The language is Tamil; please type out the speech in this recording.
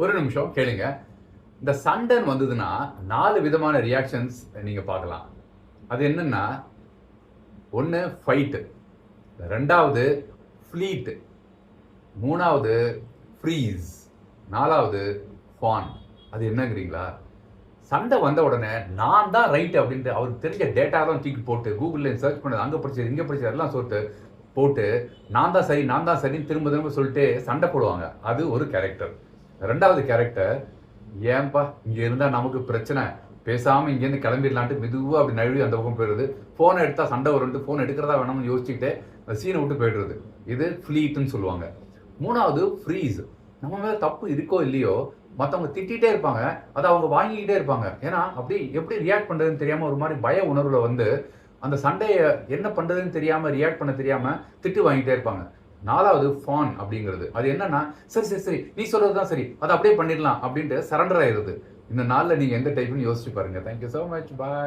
ஒரு நிமிஷம் கேளுங்க. இந்த சண்டன் வந்ததுன்னா நாலு விதமான ரியாக்ஷன்ஸ் நீங்கள் பார்க்கலாம். அது என்னென்னா ஒன்று ஃபைட்டு ரெண்டாவது ஃப்ளீட்டு மூணாவது ஃப்ரீஸ் நாலாவது ஃபான் அது என்னங்கிறீங்களா? சண்டை வந்த உடனே நான் தான் ரைட் அப்படின்ட்டு அவருக்கு தெரிஞ்ச டேட்டா தான் தூக்கி போட்டு கூகுளில் சர்ச் பண்ணது அங்கே படிச்சது இங்கே படிச்சது எல்லாம் சொல்லிட்டு போட்டு நான் தான் சரி நான் தான் சரின்னு திரும்ப திரும்ப சொல்லிட்டு சண்டை போடுவாங்க. அது ஒரு கேரக்டர் ரெண்டாவது கேரக்டர் ஏன்பா இங்கே இருந்தால் நமக்கு பிரச்சனை. பேசாமல் இங்கேருந்து கிளம்பிடலான்ட்டு மெதுவாக அப்படி நழுவி அந்த பக்கம் போயிடுது ஃபோனை எடுத்தால் சண்டை வரும்ட்டு ஃபோன் எடுக்கிறதா வேணாம்னு யோசிச்சுக்கிட்டே சீனை விட்டு போயிடுறது. இது ஃப்ளீட்டுன்னு சொல்லுவாங்க. மூணாவது ஃப்ரீஸ் நம்ம மேலே தப்பு இருக்கோ இல்லையோ மற்றவங்க திட்டிகிட்டே இருப்பாங்க. அதை அவங்க வாங்கிக்கிட்டே இருப்பாங்க. ஏன்னா அப்படி எப்படி ரியாக்ட் பண்ணுறதுன்னு தெரியாமல் ஒரு மாதிரி பய உணர்வில் வந்து அந்த சண்டையை என்ன பண்ணுறதுன்னு தெரியாமல் ரியாக்ட் பண்ண தெரியாமல் திட்டு வாங்கிட்டே இருப்பாங்க. நாலாவது ஃபான் அப்படிங்கிறது. அது என்னன்னா சரி சரி சரி நீ சொல்றது தான் சரி அதை அப்படியே பண்ணிடலாம் அப்படின்ட்டு சரண்டர் ஆயிடுது. இந்த நாளில் நீங்கள் எந்த டைப்னு யோசிச்சு பாருங்க. Thank you so much bye